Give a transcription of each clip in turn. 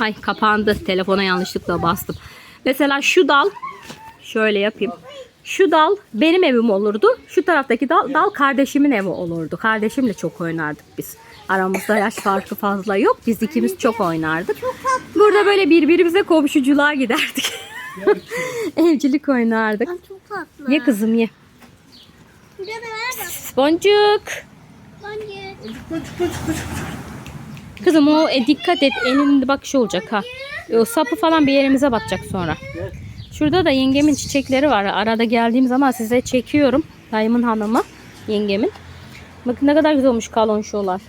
Ay kapandı. Telefona yanlışlıkla bastım. Mesela şu dal şöyle yapayım. Şu dal benim evim olurdu. Şu taraftaki dal, dal kardeşimin evi olurdu. Kardeşimle çok oynardık biz. Aramızda yaş farkı fazla yok. Biz ikimiz çok oynardık. Burada böyle birbirimize komşuculuğa giderdik. Evcilik oynardık. Ay, çok tatlı. Ye kızım ye. Var bak. Boncuk. Kızım o e, dikkat et elinde bak şu olacak ha. O sapı falan bir yerimize batacak sonra. Şurada da yengemin çiçekleri var. Arada geldiğim zaman size çekiyorum. Dayımın hanımı yengemin. Bakın ne kadar güzel olmuş kalonşolar.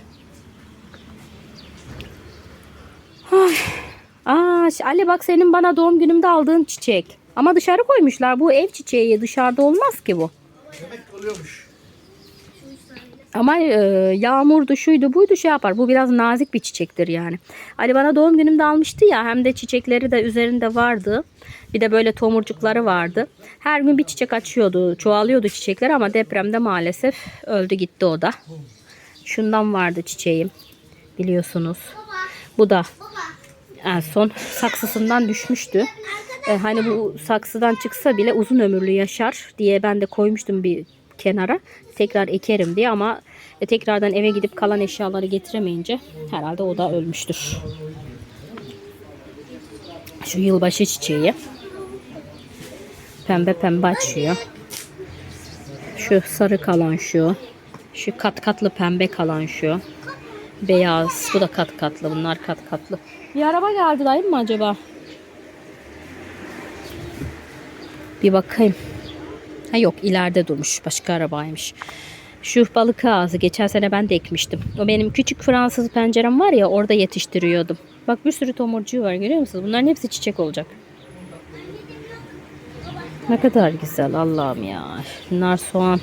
Aa, Ali bak senin bana doğum günümde aldığın çiçek. Ama dışarı koymuşlar. Bu ev çiçeği dışarıda olmaz ki bu. Demek oluyormuş. Ama e, yağmurdu şuydu buydu şey yapar. Bu biraz nazik bir çiçektir yani. Ali bana doğum günümde almıştı ya hem de çiçekleri de üzerinde vardı. Bir de böyle tomurcukları vardı. Her gün bir çiçek açıyordu. Çoğalıyordu çiçekler ama depremde maalesef öldü gitti o da. Şundan vardı çiçeğim. Biliyorsunuz. Bu da en son saksısından düşmüştü. E, hani bu saksıdan çıksa bile uzun ömürlü yaşar diye ben de koymuştum bir kenara. Tekrar ekerim diye ama e, tekrardan eve gidip kalan eşyaları getiremeyince herhalde o da ölmüştür. Şu yılbaşı çiçeği. Pembe pembe açıyor. Şu sarı kalan şu. Şu kat katlı pembe kalan şu. Beyaz. Bu da kat katlı. Bunlar kat katlı. Bir araba geldi değil mi acaba? Bir bakayım. Ha yok ileride durmuş. Başka arabaymış. Şu balık ağzı geçen sene ben de ekmiştim. O benim küçük Fransız pencerem var ya orada yetiştiriyordum. Bak bir sürü tomurcuğu var görüyor musunuz? Bunların hepsi çiçek olacak. Ne kadar güzel Allah'ım ya. Bunlar soğan.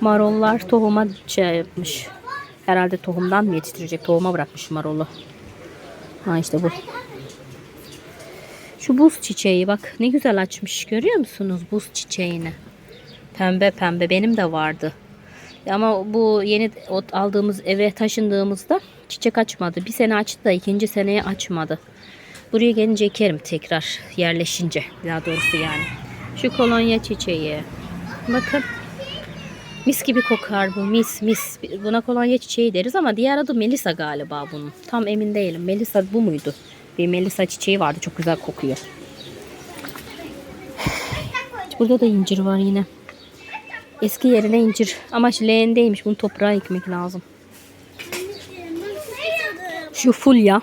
Marollar tohuma şey yapmış. Herhalde tohumdan mı yetiştirecek? Tohuma bırakmış marolu. Ha işte bu. Şu buz çiçeği bak ne güzel açmış. Görüyor musunuz buz çiçeğini? Pembe pembe benim de vardı. Ama bu yeni ot aldığımız eve taşındığımızda çiçek açmadı. Bir sene açtı da ikinci seneye açmadı. Buraya gelince ekerim tekrar yerleşince. Daha doğrusu yani. Şu kolonya çiçeği. Bakın. Mis gibi kokar bu. Mis mis. Buna kolonya çiçeği deriz ama diğer adı Melisa galiba bunun. Tam emin değilim. Melisa bu muydu? Bir Melisa çiçeği vardı. Çok güzel kokuyor. Burada da incir var yine. Eski yerine incir. Ama şu leğendeymiş. Bunu toprağa ekmek lazım. Şu fulya.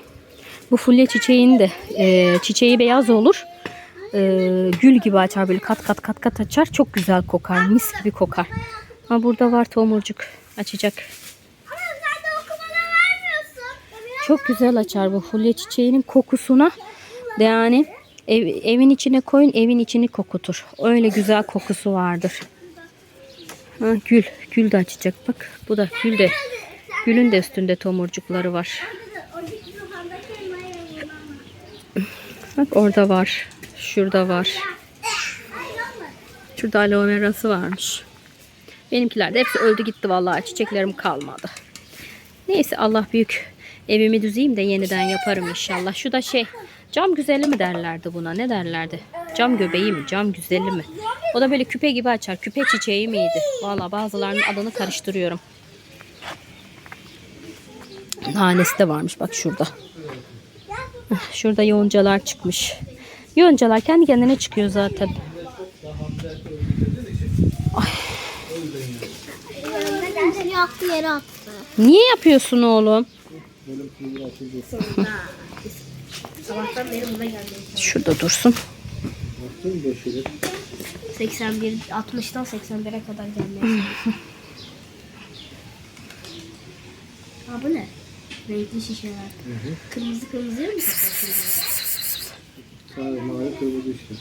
Bu fulya çiçeğin de e, çiçeği beyaz olur. E, gül gibi açar böyle kat kat kat kat açar. Çok güzel kokar. Mis gibi kokar. Ama burada var tomurcuk. Açacak. Ama sen de okumalar vermiyorsun. Çok güzel açar bu fulya çiçeğinin kokusuna. De yani ev, evin içine koyun evin içini kokutur. Öyle güzel kokusu vardır. Ha, gül. Gül de açacak bak. Bu da gül de. Gülün de üstünde tomurcukları var. Bak orada var. Şurada var. Şurada aloe verası varmış. Benimkiler de hepsi öldü gitti vallahi. Çiçeklerim kalmadı. Neyse Allah büyük. Evimi düzeyim de yeniden yaparım inşallah. Şu da şey cam güzeli mi derlerdi buna? Ne derlerdi? Cam göbeği mi? Cam güzeli mi? O da böyle küpe gibi açar. Küpe çiçeği miydi? Vallahi bazılarının adını karıştırıyorum. Nanesi de varmış bak şurada. Şurada yoncalar çıkmış. Yoncalar kendi kendine çıkıyor zaten. Bence yaktı yere oğlum? Şurada dursun. 81, 60'dan 81'e kadar gelmeye Ha bu ne? Renkli şişeler. Kırmızı kırmızı mı? Sarı mavi kırmızı işte.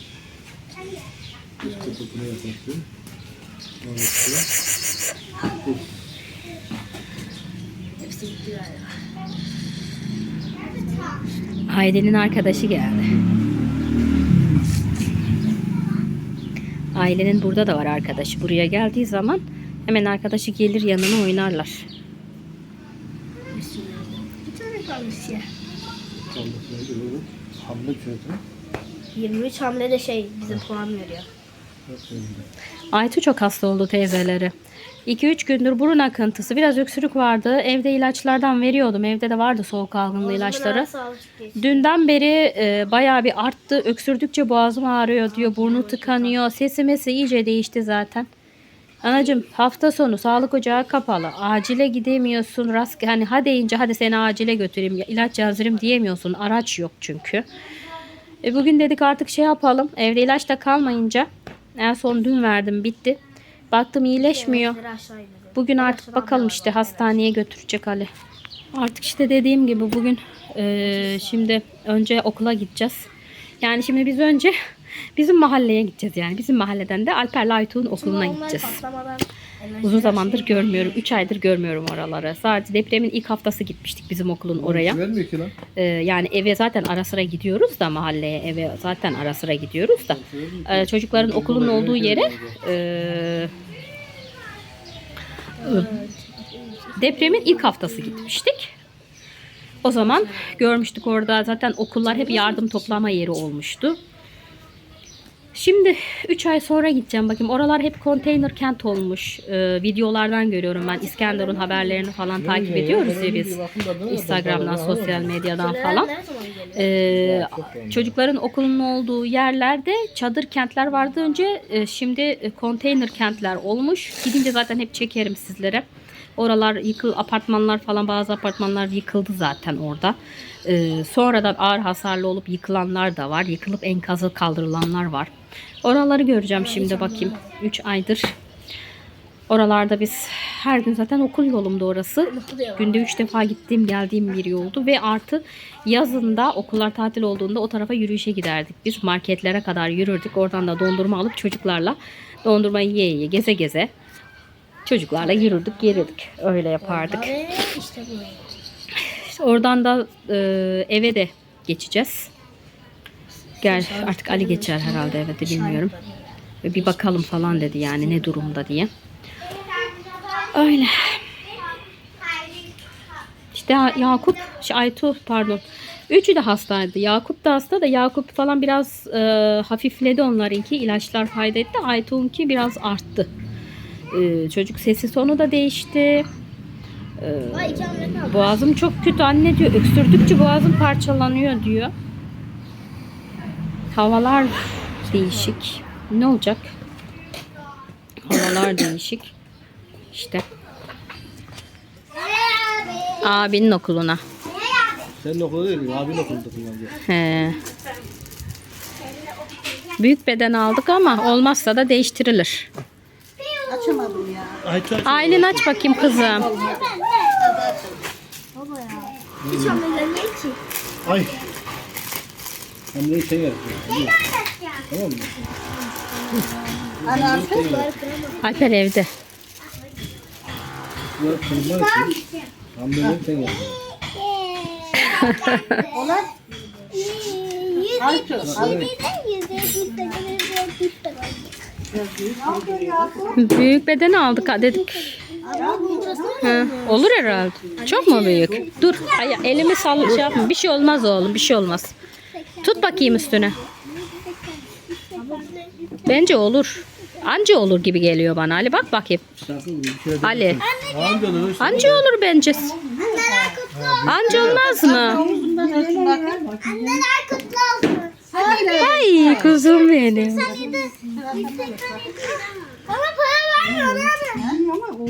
Üst kapatını yaparsın. Mavisi. Hepsi gitti galiba. Ailenin arkadaşı geldi. Ailenin burada da var arkadaşı. Buraya geldiği zaman hemen arkadaşı gelir yanına oynarlar. Bir tane kalmış ya. Kalmasına göre hamle çözüm. 23 hamle de şey bize puan veriyor. Aytu çok hasta oldu teyzeleri. 2-3 gündür burun akıntısı, biraz öksürük vardı. Evde ilaçlardan veriyordum. Evde de vardı soğuk algınlığı ilaçları. Dünden beri e, bayağı bir arttı. Öksürdükçe boğazım ağrıyor diyor. Burnu tıkanıyor. Sesi mesi iyice değişti zaten. Anacığım hafta sonu sağlık ocağı kapalı. Acile gidemiyorsun. Rast, hani ha deyince hadi seni acile götüreyim. ilaç yazdırayım diyemiyorsun. Araç yok çünkü. E, bugün dedik artık şey yapalım. Evde ilaç da kalmayınca. En son dün verdim bitti. Baktım iyileşmiyor. Bugün artık bakalım işte hastaneye götürecek Ali. Artık işte dediğim gibi bugün eee, şimdi önce okula gideceğiz. Yani şimdi biz önce bizim mahalleye gideceğiz yani. Bizim mahalleden de Alper Laytuğ'un okuluna gideceğiz. Uzun zamandır görmüyorum. 3 aydır görmüyorum oraları. Sadece depremin ilk haftası gitmiştik bizim okulun oraya. Vermiyor ki lan. Ee, yani eve zaten ara sıra gidiyoruz da mahalleye eve zaten ara sıra gidiyoruz da Ee, çocukların okulun olduğu yere e, depremin ilk haftası gitmiştik. O zaman görmüştük orada zaten okullar hep yardım toplama yeri olmuştu. Şimdi 3 ay sonra gideceğim bakayım. Oralar hep konteyner kent olmuş. Ee, videolardan görüyorum ben. İskenderun haberlerini falan takip ediyoruz ya biz. Instagram'dan, sosyal medyadan falan. Ee, çocukların okulunun olduğu yerlerde çadır kentler vardı önce. Ee, şimdi e, konteyner kentler olmuş. Gidince zaten hep çekerim sizlere. Oralar yıkıl apartmanlar falan bazı apartmanlar yıkıldı zaten orada. Ee, sonradan ağır hasarlı olup yıkılanlar da var. Yıkılıp enkazı kaldırılanlar var. Oraları göreceğim şimdi bakayım. 3 aydır Oralarda biz her gün zaten okul yolumda orası. Günde 3 defa gittiğim geldiğim bir yoldu. Ve artı yazında okullar tatil olduğunda o tarafa yürüyüşe giderdik. Biz marketlere kadar yürürdük. Oradan da dondurma alıp çocuklarla dondurmayı yiye yiye geze geze çocuklarla yürürdük gelirdik. Öyle yapardık. işte oradan da e, eve de geçeceğiz. Gel artık Ali geçer herhalde eve de bilmiyorum. Ve bir bakalım falan dedi yani ne durumda diye. Öyle. İşte Ya- Yakup, şey, Aytu pardon. Üçü de hastaydı. Yakup da hasta da Yakup falan biraz e, hafifledi onlarınki. ilaçlar fayda etti. Aytu'nunki biraz arttı. E, çocuk sesi sonu da değişti. Kaldı. Boğazım çok kötü anne diyor. Öksürdükçe boğazım parçalanıyor diyor. Havalar değişik. Ne olacak? Havalar değişik. İşte. Abinin okuluna. Senin okulda değil, abinin okulda kullanıyor. He. Büyük beden aldık ama olmazsa da değiştirilir. Ay çok Aylin aç bakayım kızım. Baba ya. Hiç ne ki? Ay. Hamleyi sen yapıyorsun. Tamam mı? Alper evde. Ya kırmar ki. Hamleyi sen yapıyorsun. Büyük beden aldık ha dedik. Hı, olur herhalde. Çok mu büyük? Dur. Ay, elimi sal şey yapma. Bir şey olmaz oğlum. Bir şey olmaz. Tut bakayım üstüne. Bence olur. Anca olur gibi geliyor bana. Ali bak bakayım. Ali. Anca olur bence. Anca olmaz mı? Anneler kutlu olsun. Ay kuzum benim. Bana para vermiyor anne.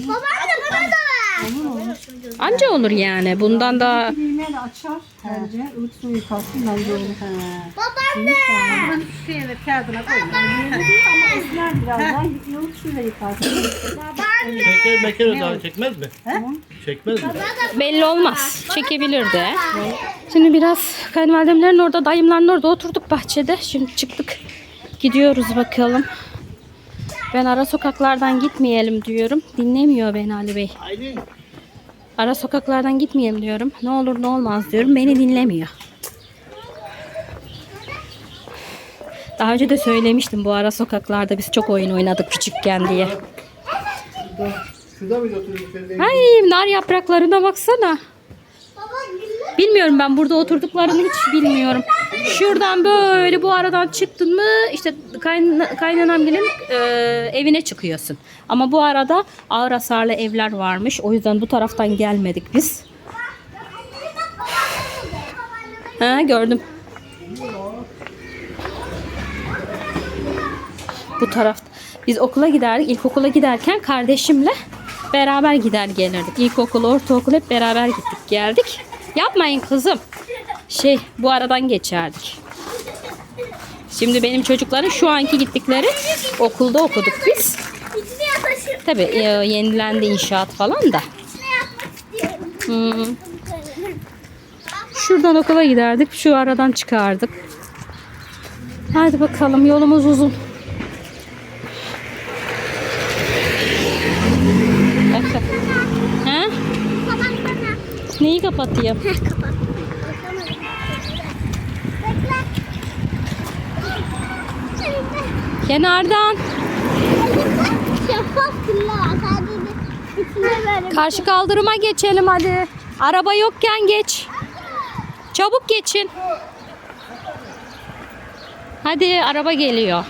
Babam da bana da ver. Anca olur yani. Bundan da Düğme de açar bence. Ilık suyu kalsın bence olur. Babam da. Buradan şeye de kağıdına koy. Ama esmer birazdan ılık suyla yıkarsın. Şeker meker daha çekmez mi? Çekmez mi? belli olmaz. Çekebilir de. Şimdi biraz kayınvalidemlerin orada, dayımların orada oturduk bahçede. Şimdi çıktık. Gidiyoruz bakalım. Ben ara sokaklardan gitmeyelim diyorum. Dinlemiyor beni Ali Bey. Ara sokaklardan gitmeyelim diyorum. Ne olur ne olmaz diyorum. Beni dinlemiyor. Daha önce de söylemiştim bu ara sokaklarda biz çok oyun oynadık küçükken diye. Şurada, şurada mıydı? Ay nar yapraklarına baksana. Bilmiyorum ben burada oturduklarını hiç bilmiyorum. Şuradan böyle bu aradan çıktın mı işte kayn kaynanamgilin e, evine çıkıyorsun. Ama bu arada ağır hasarlı evler varmış. O yüzden bu taraftan gelmedik biz. Ha gördüm. Bu tarafta. Biz okula giderdik. İlkokula giderken kardeşimle beraber gider gelirdik. İlkokul, ortaokul hep beraber gittik geldik. Yapmayın kızım. Şey bu aradan geçerdik. Şimdi benim çocukların şu anki gittikleri okulda okuduk biz. Tabi yenilendi inşaat falan da. Hmm. Şuradan okula giderdik. Şu aradan çıkardık. Hadi bakalım yolumuz uzun. Efe. He? Kapat bana. Neyi kapatayım? Heh kapat. Bekle. Kenardan. Karşı kaldırıma geçelim hadi. Araba yokken geç. Çabuk geçin. Hadi araba geliyor.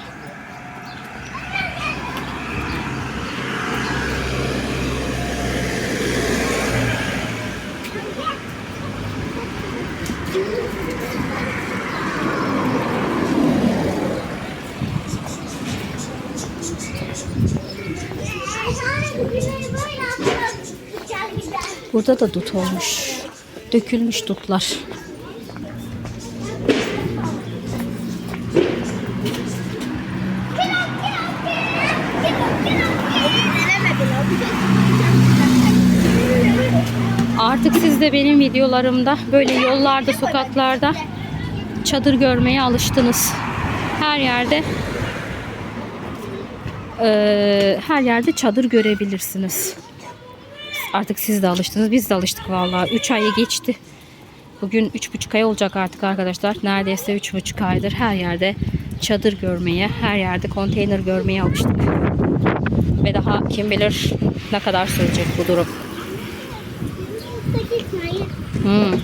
Burada da dut olmuş. Dökülmüş dutlar. Artık siz de benim videolarımda böyle yollarda, sokaklarda çadır görmeye alıştınız. Her yerde eee, her yerde çadır görebilirsiniz. Artık siz de alıştınız. Biz de alıştık vallahi. 3 ayı geçti. Bugün üç buçuk ay olacak artık arkadaşlar. Neredeyse üç buçuk aydır her yerde çadır görmeye, her yerde konteyner görmeye alıştık. Ve daha kim bilir ne kadar sürecek bu durum. Hmm.